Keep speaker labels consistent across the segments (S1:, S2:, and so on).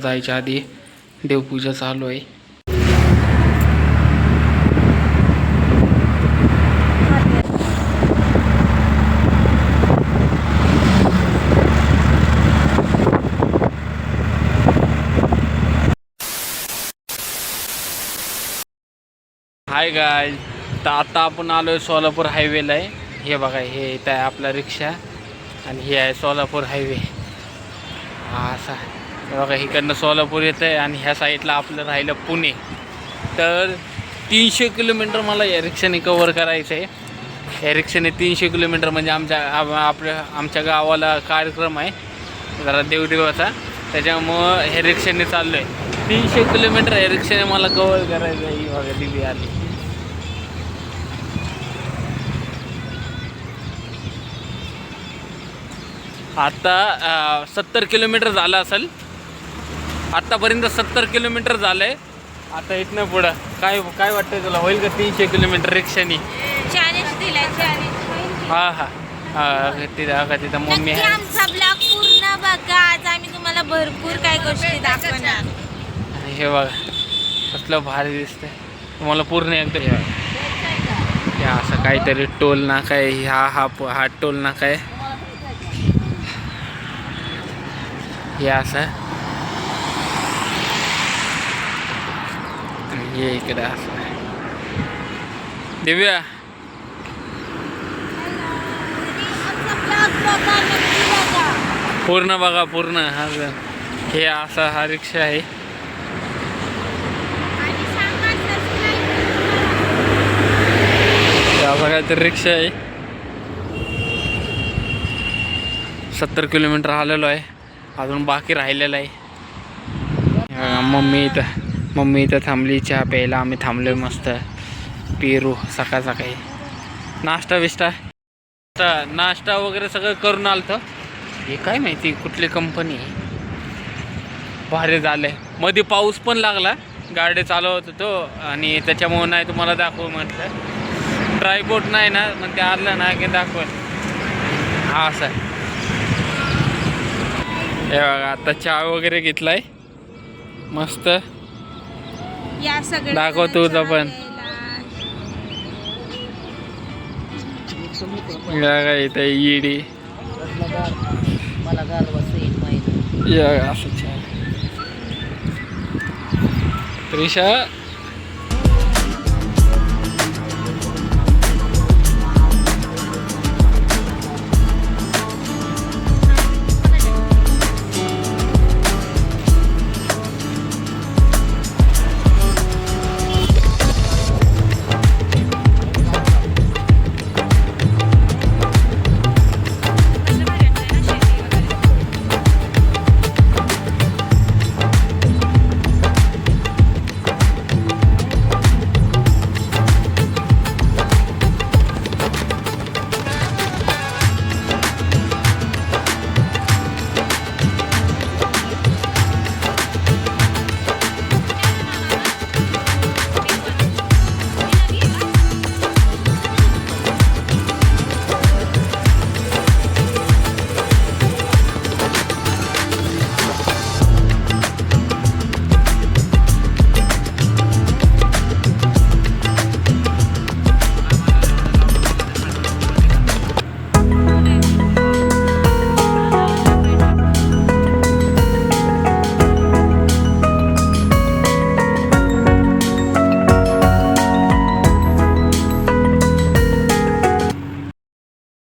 S1: जायच्या आधी देवपूजा चालू आहे. हाय गाय तर आता आपण आलो आहे सोलापूर हायवेला आहे. हे बघा हे इथं आहे आपला रिक्षा आणि हे आहे सोलापूर हायवे असा. बघा इकडनं सोलापूर येतं आहे आणि ह्या साईडला आपलं राहिलं पुणे. तर तीनशे किलोमीटर मला या रिक्षाने कवर करायचं आहे या रिक्षाने तीनशे किलोमीटर म्हणजे आमच्या आपल्या आमच्या गावाला कार्यक्रम आहे. जरा देवदेवाचा. त्याच्यामुळं हे रिक्षाने चाललो आहे तीनशे किलोमीटर या रिक्षाने मला कवर करायचं आहे ही बघा दिली आली. आता सत्तर किलोमीटर झालं असेल. आत्तापर्यंत सत्तर किलोमीटर झालं आहे आता इथनं पुढं. काय काय वाटतंय तुला? होईल का तीनशे किलोमीटर रिक्षाने?
S2: चॅलेंज दिलाय चॅलेंज
S1: हा हा. हा तिथं हा, तिथं. मम्मी आहे.
S2: आमचा ब्लॉग पूर्ण बघा. आज आम्ही तुम्हाला भरपूर काही गोष्टी दाखवणार.
S1: आणि हे बघा. कसलं भारी दिसतंय. तुम्हाला पूर्ण एकदा हे बघा. असं काहीतरी टोल नाका आहे. हा हा हा टोल नाका आहे. हे असं. ये हे। इकडे असं दिव्या। पूर्ण बघा पूर्ण. हा हे असा हा रिक्षा आहे. असा काहीतरी रिक्षा आहे. सत्तर किलोमीटर आलेलो आहे. अजून बाकी राहिलेलं आहे. मम्मी इथं. मम्मी इथं थांबली चहा प्यायला. आम्ही थांबलो मस्त. पेरू सकाळ सकाळी. नाश्ता बिस्टा नाश्ता- नाश्ता वगैरे सगळं करून आलतं. हे काय माहिती कुठली कंपनी आहे? भारी झालंय. मध्ये पाऊस पण लागला. गाडी चालवत होतो आणि त्याच्यामुळं नाही तुम्हाला दाखव म्हटलं. ट्रायपोर्ट नाही ना मग ते आलं ना की दाखवल हा असं. हे बघा आता चहा वगैरे घेतलाय. मस्त.
S2: या सगळ्या
S1: दाखव तुझं पण. इथं इडी
S3: मला गार
S1: असं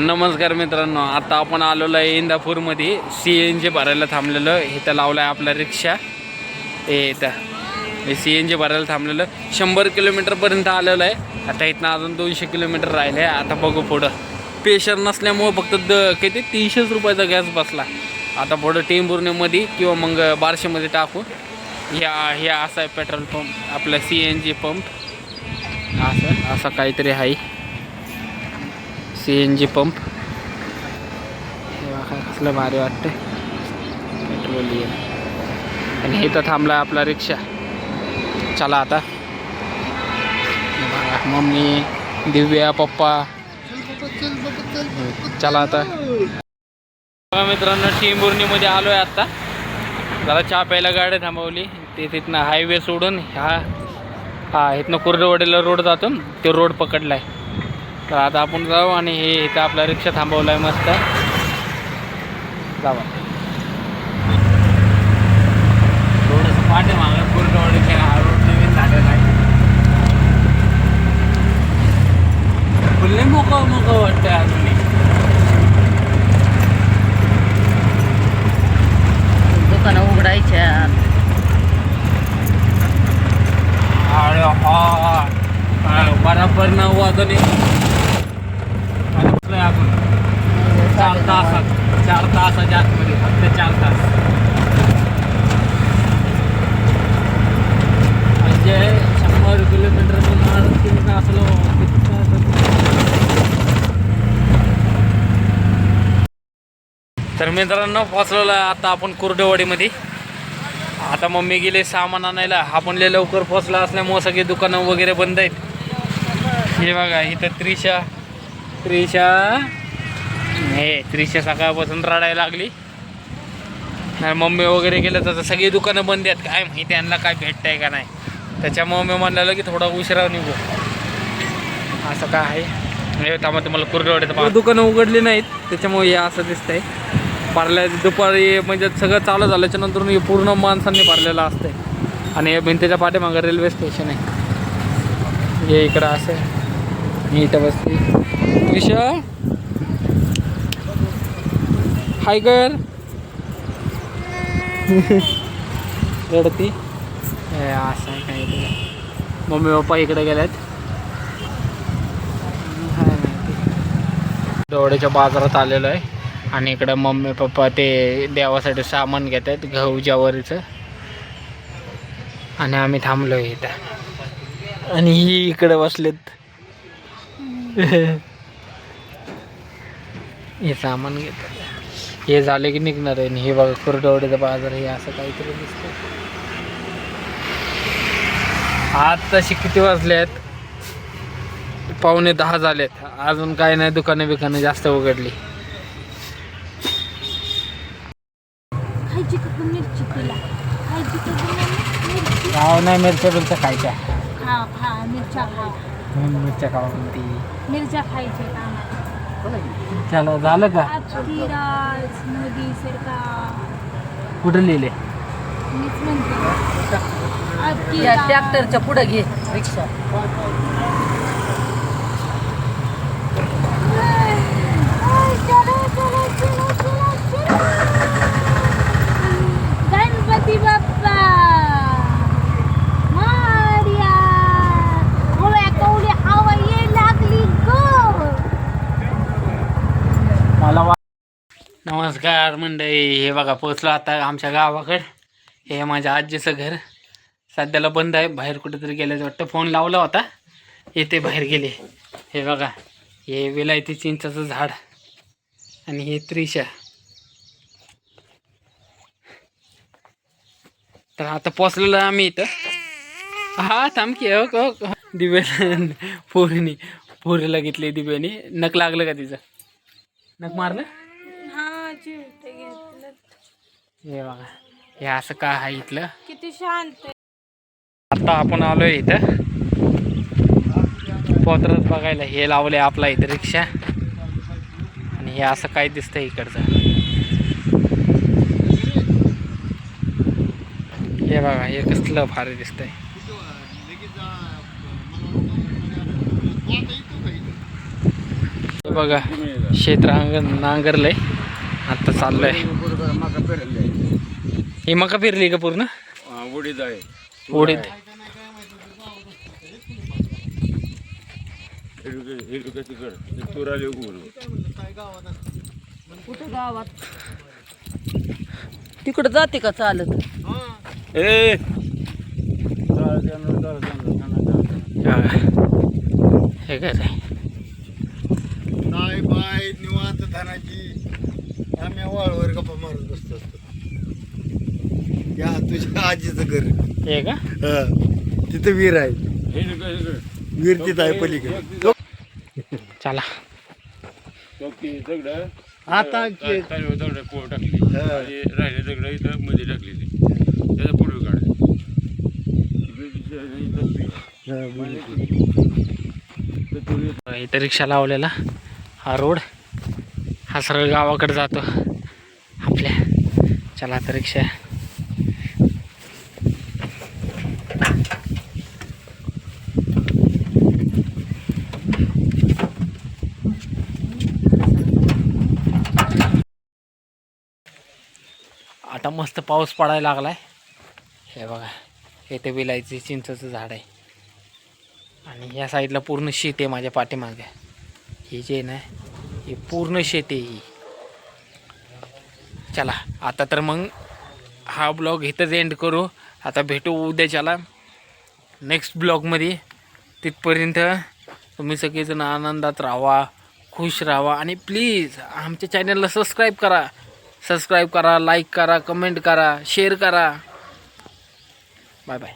S1: नमस्कार मित्रांनो आता आपण आलेलो आहे इंदापूरमध्ये. सी एन जी भरायला थांबलेलं. इथं लावलं आहे आपला रिक्षा. हे इथं. सी एन जी भरायला थांबलेलं. शंभर किलोमीटरपर्यंत आलेलं आहे. आता इथनं अजून दोनशे किलोमीटर राहिले आता बघू पुढं. पेशर नसल्यामुळं फक्त द किती? तीनशेच रुपयाचा गॅस बसला. आता पुढं टेंभुर्णीमध्ये किंवा मग बारशेमध्ये टाकू. ह्या ह्या असा आहे पेट्रोल पंप आपला सी एन जी पंप असं असं काहीतरी आहे. सी एन जी पंप हे कसलं भारी वाटतं पेट्रोलियम आणि इथं थांबला आपला रिक्षा चला आता मम्मी दिव्या पप्पा चला आता मित्रांनो टिंबुर्णीमध्ये आलो आहे आत्ता जरा चहा प्यायला गाडी थांबवली ते तिथनं हायवे सोडून ह्या हा इथनं कुर्डवडेला रोड जातो ते रोड पकडला आहे तर आता आपण जाऊ आणि हे इथं आपला रिक्षा थांबवलाय मस्त. जावा. थोडंसं हा रोड नवीन झालेला आहे. फुल्ले अजूनही.
S3: दुकानं उघडायच्या.
S1: अरे हा, बराबर नऊ वाजून आपण चार तासात चार तासाच्या आतमध्ये फक्त चार तास. म्हणजे शंभर किलोमीटर असलो तर मित्रांनो पोचलेलो आहे आता आपण कुर्डेवाडीमध्ये. आता मम्मी गेले सामान आणायला. आपण लय लवकर पोचला असल्यामुळे सगळी दुकानं वगैरे बंद आहेत. हे बघा इथं त्रिशा. त्रिशा. हे त्रिशा सकाळपासून रडायला लागली. नाही मम्मी वगैरे गेलं तर सगळी दुकानं बंद आहेत. काय माहिती त्यांना काय भेटतंय का नाही. त्याच्यामुळे मी म्हणलेलं की थोडा उशिरा निघू. असं काय आहे. त्यामुळे तुम्हाला कुर्डेवाडीचं दुकानं उघडली नाहीत. त्याच्यामुळे हे असं दिसतंय. पार्ल्या दुपारी म्हणजे सगळं चालू झाल्याच्यानंतर हे पूर्ण माणसांनी भरलेलं असतंय. आणि हे भिंतीच्या पाठीमागं रेल्वे स्टेशन आहे. हे इकडं असं आहे. मी इथं बसली. त्रिशा? हाय कर रडती असं आहे काही ते. मम्मी पप्पा इकडे गेल्यात काय. डोळ्याच्या बाजारात आलेलो आहे. आणि इकडं मम्मी पप्पा ते देवासाठी सामान घेत आहेत गहू ज्वारीचं आणि आम्ही थांबलो इथं. आणि ही इकडे बसलेत. हे सामान घेतात. हे झाले की निघणार आहे आणि हे बघा कुरडवडीचा बाजार हे असं काहीतरी दिसतं आज तशी किती वाजले आहेत? पावणे दहा झालेत. अजून काय नाही दुकानं बिकानं जास्त उघडली. गाव नाही मिरच्या बिरच्या खायच्या.
S2: मिरच्या
S1: खावा
S2: मिरच्या खायच्या
S1: चला झालं का?
S2: अतिराज मोदी सरकार.
S1: कुठं लिहिले?
S2: मीच म्हणते.
S3: ट्रॅक्टरच्या पुढे घे रिक्षा.
S2: गणपती
S1: नमस्कार मंडळी. हे बघा पोचलो आता आमच्या गावाकडं. हे माझ्या आजीचं घर. सध्याला बंद आहे. बाहेर कुठेतरी गेल्याचं वाटतं. फोन लावला होता. येते बाहेर गेले. हे बघा हे विलायती चिंचाचं झाड आणि हे त्रिशा. तर आता पोचलेलो आम्ही इथं. हा थांबकी हो दिवे हो. हो. पोरीने पोरीला घेतली दिव्याने. नक लागलं का तिचं? नक मारलं?
S2: हा घेतलं.
S1: हे बघा हे असं काय आहे इथलं?
S2: किती शांत
S1: आता आपण आलोय इथं. पोत्रच बघायला हे लावले आपला इथं रिक्षा. आणि हे असं काय दिसतंय इकडचं. हे बघा हे कसलं भारी दिसतंय. हे बघा रांग नांगरलंय. चाललंय. ही मका फिरली का पूर्ण?
S4: उडीद आहे.
S1: उडीद
S3: कुठं गावात तिकडं जाते का चालत?
S4: ए.
S1: हे. काय
S5: वाळवर गप्पा मारत या तुझ्या आजीचं
S1: हे का?
S5: तिथं वीर आहे. वीर तिथं आहे पलीकडे.
S1: चला.
S5: आता
S4: राहिले दगड इथं मध्ये टाकलेली.
S1: त्याचा पुढे काढले इथं रिक्षा लावलेला. हा रोड. हा सरळ गावाकडे जातो. आपल्या चला आता रिक्षा. आता मस्त पाऊस पडायला लागलाय. हे बघा इथे विलायचे चिंचचं झाड आहे. आणि या साईडला पूर्ण शेती आहे माझ्या पाठीमागे. ही जे ना ही पूर्ण शेती आहे ही. चला आता तर मग हा ब्लॉग इथंच एंड करू. आता भेटू उद्याच्याला नेक्स्ट ब्लॉगमध्ये तिथपर्यंत तुम्ही सगळेजण आनंदात राहा खुश राहा आणि प्लीज आमच्या चॅनलला सबस्क्राईब करा. सबस्क्राईब करा लाईक करा कमेंट करा शेअर करा. Bye bye